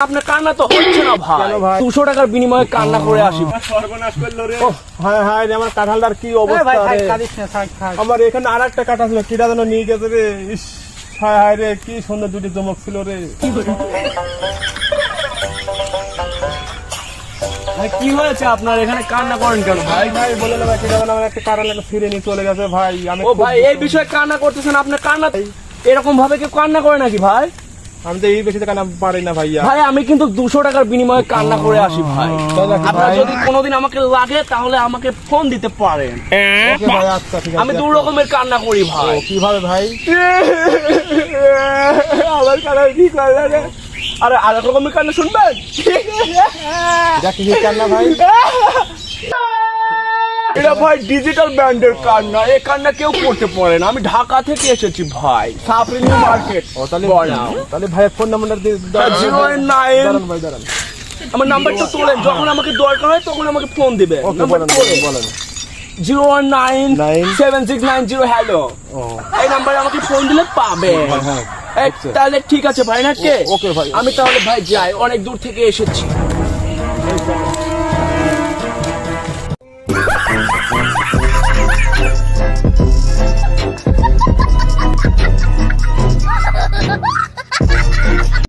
আপনার কান্না তো হচ্ছে না ভাই। ভাই? দুশো টাকার বিনিময়ে কান্না করে আসি। সর্বনাশ করল রে। হায় হায় আমার কাঁঠালটার কি অবস্থা আমার এখানে আর একটা কাঁঠাল ছিল কিটা যেন নিয়ে গেছে রে। ইস হায় হায় রে কি সুন্দর দুটি চমক ছিল রে। কি হয়েছে আপনার? এখানে কান্না করেন কেন ভাই? ভাই বলে না ভাই কিটা আমার একটা কাঁঠাল একটা ফিরে নিয়ে চলে গেছে ভাই। আমি ও ভাই এই বিষয়ে কান্না করতেছেন আপনার কান্না এরকম ভাবে কেউ কান্না করে নাকি ভাই? আমি তো এই বেশি কান্না পারি না ভাইয়া। ভাই আমি কিন্তু দুশো টাকার বিনিময়ে কান্না করে আসি ভাই। আপনার যদি কোনোদিন আমাকে লাগে তাহলে আমাকে ফোন দিতে পারেন। আচ্ছা ঠিক আছে আমি দু রকমের কান্না করি ভাই। কীভাবে ভাই? আমার কান্না কি করে রে? আরে আরেক রকমের কান্না শুনবেন? কান্না ভাই? এটা ভাই ডিজিটাল ব্র্যান্ডের কান্না এই কান্না কেউ করতে পারে না। আমি ঢাকা থেকে এসেছি ভাই সাপরিনি মার্কেট। ও তাহলে তাহলে ভাই ফোন নাম্বারটা দিয়ে জিরো নাইন ভাই দাঁড়ান। আমার নাম্বারটা তোলেন যখন আমাকে দরকার হয় তখন আমাকে ফোন দিবে। ওকে বলেন বলেন, zero one nine. Seven six nine zero hello এই নাম্বারে আমাকে ফোন দিলে পাবে। হ্যাঁ। তাহলে ঠিক আছে ভাই না কে? ওকে ভাই। আমি তাহলে ভাই যাই অনেক দূর থেকে এসেছি।